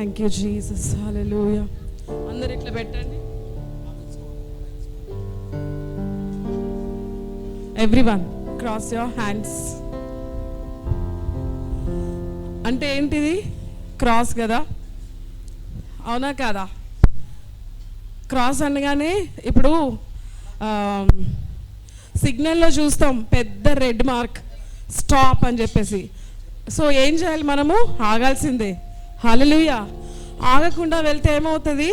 Thank you Jesus హల్లెలూయా అందరు ఇట్లా పెట్టండి. Every one cross your hands అంటే ఏంటిది? క్రాస్ కదా? అవునా కాదా? క్రాస్ అనగానే ఇప్పుడు సిగ్నల్లో చూస్తాం పెద్ద రెడ్ మార్క్ స్టాప్ అని చెప్పేసి. సో ఏం చేయాలి మనము? ఆగాల్సిందే. హల్లెలూయా ఆగకుండా వెళ్తే ఏమవుతుంది?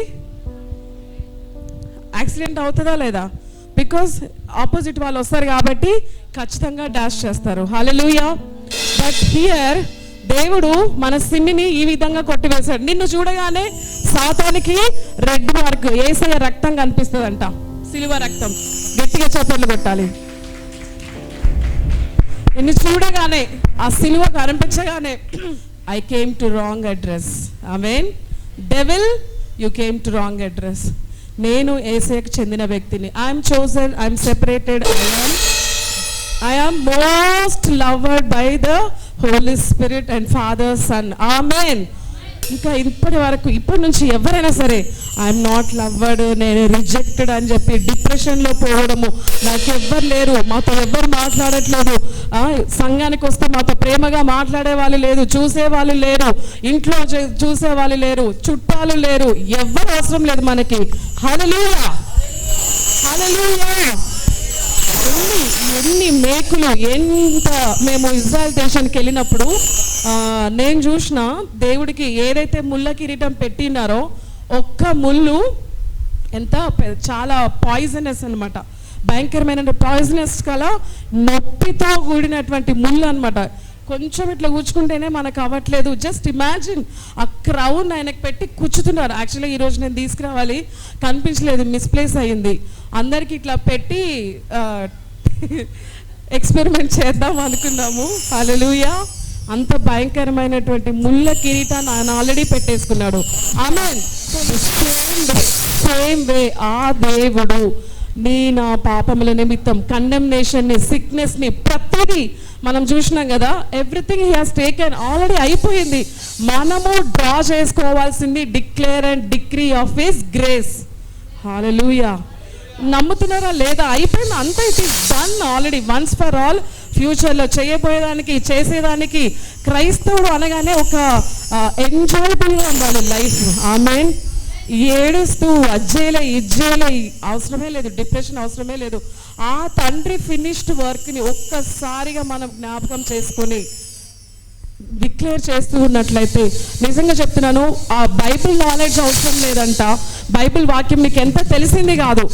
యాక్సిడెంట్ అవుతుందా లేదా? బికాస్ ఆపోజిట్ వాళ్ళు వస్తారు కాబట్టి ఖచ్చితంగా డాష్ చేస్తారు. హల్లెలూయా బట్ హియర్ దేవుడు మన సిమ్మిని ఈ విధంగా కొట్టివేశాడు. నిన్ను చూడగానే సాతానికి రెడ్ మార్క్ ఏసయ రక్తం కనిపిస్తుందంట. సిలువ రక్తం. గట్టిగా చప్పట్లు కొట్టాలి. నిన్ను చూడగానే ఆ సిలువ కనిపించగానే I came to wrong address I mean devil you came to wrong address నేను ఏసైకి చెందిన వ్యక్తిని. I'm chosen I'm separated I'm I most loved by the holy spirit and father son amen ఇంకా ఇప్పటి వరకు ఇప్పటి నుంచి ఎవరైనా సరే ఐఎమ్ నాట్ లవ్వర్డ్ నేను రిజెక్టెడ్ అని చెప్పి డిప్రెషన్లో పోవడము నాకు ఎవ్వరు లేరు మాతో ఎవ్వరు మాట్లాడట్లేదు. సంఘానికి వస్తే మాతో ప్రేమగా మాట్లాడే వాళ్ళు లేదు చూసే వాళ్ళు లేరు ఇంట్లో చే- చూసే వాళ్ళు లేరు చుట్టాలు లేరు ఎవ్వరు అవసరం లేదు మనకి. హల్లెలూయా! హల్లెలూయా! ఎన్ని ఎన్ని మేకులు ఎంత మేము ఇజ్రాయెల్ దేశానికి వెళ్ళినప్పుడు నేను చూసిన దేవుడికి ఏదైతే ముళ్ళ కిరీటం పెట్టినారో ఒక్క ముళ్ళు ఎంత చాలా పాయిజనస్ అనమాట భయంకరమైన పాయిజనస్ కల నొప్పితో కూడినటువంటి ముళ్ళు అనమాట కొంచెం ఇట్లా కూర్చుకుంటేనే మనకు అవ్వట్లేదు. జస్ట్ ఇమాజిన్ ఆ క్రౌన్ ఆయనకు పెట్టి కూర్చుతున్నారు. యాక్చువల్లీ ఈరోజు నేను తీసుకురావాలి. కనిపించలేదు మిస్ప్లేస్ అయ్యింది అందరికి ఇట్లా పెట్టి ఎక్స్పెరిమెంట్ చేద్దాం అనుకున్నాము. హల్లెలూయా అంత భయంకరమైనటువంటి ముళ్ళ కిరీటాన్ని ఆయన ఆల్రెడీ పెట్టేసుకున్నాడు. ఆమె సేమ్ వే ఆ దేవుడు నీ నా పాపముల నిమిత్తం కండెమ్నేషన్ని సిక్నెస్ని ప్రతిదీ మనం చూసినాం కదా everything he has taken already అయిపోయింది. మనము డ్రా చేసుకోవాల్సింది declare and degree of his grace hallelujah నమ్ముతున్నారా లేదా? అయిపోయింది అంత it is done already once for all ఫ్యూచర్లో చేయబోయేదానికి చేసేదానికి క్రైస్తవుడు అనగానే ఒక ఎంజాయబుల్గా ఉండాలి లైఫ్ ఆమె ఏడుస్తూ అజ్జేలే ఇజ్జేలే అవసరమే లేదు డిప్రెషన్ అవసరమే లేదు. ఆ తండ్రి ఫినిష్డ్ వర్క్ని ఒక్కసారిగా మనం జ్ఞాపకం చేసుకొని డిక్లేర్ చేస్తూ ఉన్నట్లయితే నిజంగా చెప్తున్నాను ఆ బైబిల్ నాలెడ్జ్ అవసరం లేదంట. బైబిల్ వాక్యం నీకు ఎంత తెలిసింది కాదు.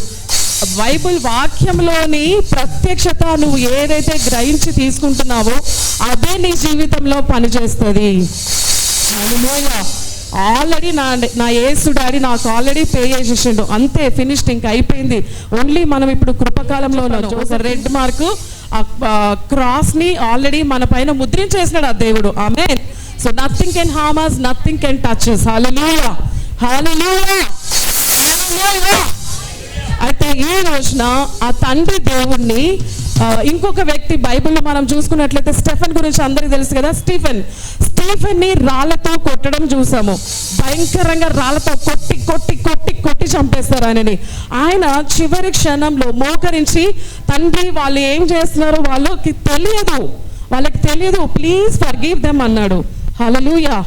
బైబిల్ వాక్యంలోని ప్రత్యక్షత నువ్వు ఏదైతే గ్రహించి తీసుకుంటున్నావో అదే నీ జీవితంలో పనిచేస్తుంది. ఆల్రెడీ నా నా ఏసు డాడీ నాకు ఆల్రెడీ పే చేసేసిండు. అంతే ఫినిష్డ్ ఇంకా అయిపోయింది. ఓన్లీ మనం ఇప్పుడు కృపకాలంలో రెడ్ మార్క్ ఆ క్రాస్ని ఆల్రెడీ మన పైన ముద్రించేసినాడు ఆ దేవుడు. ఆమె so nothing can us nothing can touch us hallelujah hallelujah hallelujah అయితే ఈ రోజున ఆ తండ్రి దేవుణ్ణి ఇంకొక వ్యక్తి బైబిల్లో మనం చూసుకున్నట్లయితే స్టెఫెన్ గురించి అందరికీ తెలుసు కదా స్టీఫెన్. స్టీఫెన్ని రాళ్ళతో కొట్టడం చూసాము. భయంకరంగా రాళ్ళతో కొట్టి కొట్టి కొట్టి కొట్టి చంపేస్తారు ఆయనని. ఆయన చివరి క్షణంలో మోకరించి తండ్రి వాళ్ళు ఏం చేస్తున్నారో వాళ్ళకి తెలియదు. వాళ్ళకి తెలియదు. ప్లీజ్ ఫర్ గివ్ దెమ్ అన్నాడు. హలలుయా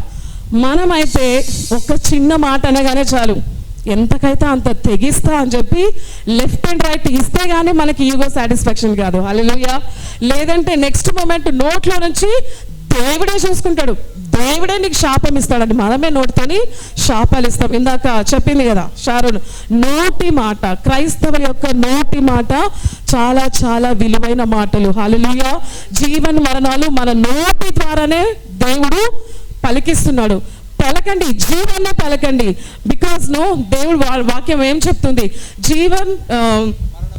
మనమైతే ఒక చిన్న మాట అనగానే చాలు. ఎంతకైతే అంత తెగిస్తా అని చెప్పి లెఫ్ట్ అండ్ రైట్ ఇస్తే గానీ మనకి ఈగో సాటిస్ఫాక్షన్ కాదు. హల్లెలూయా లేదంటే నెక్స్ట్ మూమెంట్ నోట్లో నుంచి దేవుడే చూసుకుంటాడు. దేవుడే నీకు శాపం ఇస్తాడని మనమే నోటితోని శాపాలు ఇస్తాం. ఇందాక చెప్పింది కదా షారోన్ నోటి మాట క్రైస్తవుల యొక్క నోటి మాట చాలా చాలా విలువైన మాటలు. హల్లెలూయా జీవన మరణాలు మన నోటి ద్వారానే దేవుడు పలికిస్తున్నాడు. పలకండి జీవాన్ని పలకండి. బికాస్ నో దేవుడు వా- వాక్యం ఏం చెప్తుంది? జీవన్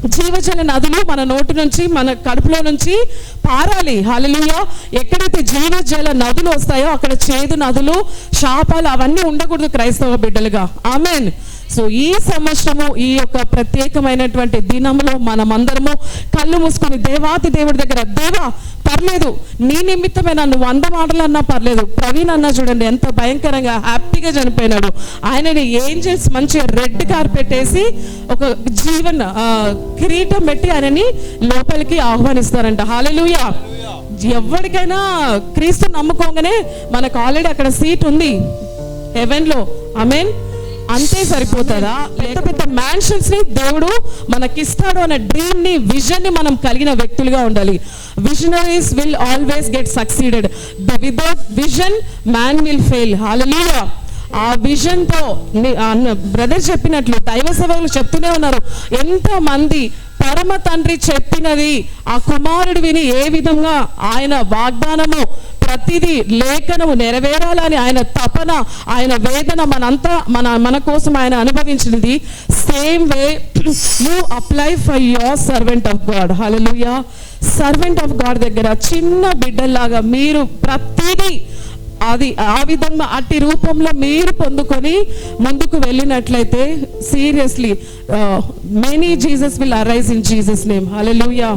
జీవజల నదులు మన నోటి నుంచి మన కడుపులో నుంచి పారాలి. హల్లెలూయా ఎక్కడైతే జీవజల నదులు వస్తాయో అక్కడ చేదు నదులు శాపాలు అవన్నీ ఉండకూడదు క్రైస్తవ బిడ్డలుగా. ఆమెన్ సో ఈ సంవత్సరము ఈ యొక్క ప్రత్యేకమైనటువంటి దినములో మనమందరము కళ్ళు మూసుకొని దేవాతి దేవుడి దగ్గర దేవా పర్లేదు నీ నిమిత్తమైన నువ్వు వంద మాటలు అన్నా పర్లేదు. ప్రవీణ్ అన్న చూడండి ఎంత భయంకరంగా హ్యాపీగా చనిపోయినాడు. ఆయనని ఏంజల్స్ మంచిగా రెడ్ కార్పెట్ వేసి ఒక జీవన్ కిరీటం పెట్టి ఆయనని లోపలికి ఆహ్వానిస్తారంట. హాలెలూయా! ఎవరికైనా క్రీస్తు నమ్ముకోగానే మనకు ఆల్రెడీ అక్కడ సీట్ ఉంది. హెవెన్లో మీన్ అంతే సరిపోతుందా? పెద్ద పెద్ద మ్యాన్షన్స్ని దేవుడు మనకిస్తాడు అనే డ్రీమ్ని విజన్ని మనం కలిగిన వ్యక్తులుగా ఉండాలి. Visionaries will always get succeeded the without vision man will fail హాలలీగా ఆ విజన్తో బ్రదర్ చెప్పినట్లు దైవ సేవకులు చెప్తూనే ఉన్నారు. ఎంతో మంది పరమ తండ్రి చెప్పినది ఆ కుమారుడు విని ఏ విధంగా ఆయన వాగ్దానము ప్రతిదీ లేఖనము నెరవేరాలని ఆయన తపన ఆయన వేదన మనంతా మన మన కోసం ఆయన అనుభవించినది. Same way you apply for your servant of God hallelujah servant of God దగ్గర చిన్న బిడ్డల్లాగా మీరు ప్రతిదీ అది ఆ విధంగా అట్టి రూపంలో మీరు పొందుకొని ముందుకు వెళ్ళినట్లయితే seriously many Jesus will arise in Jesus name hallelujah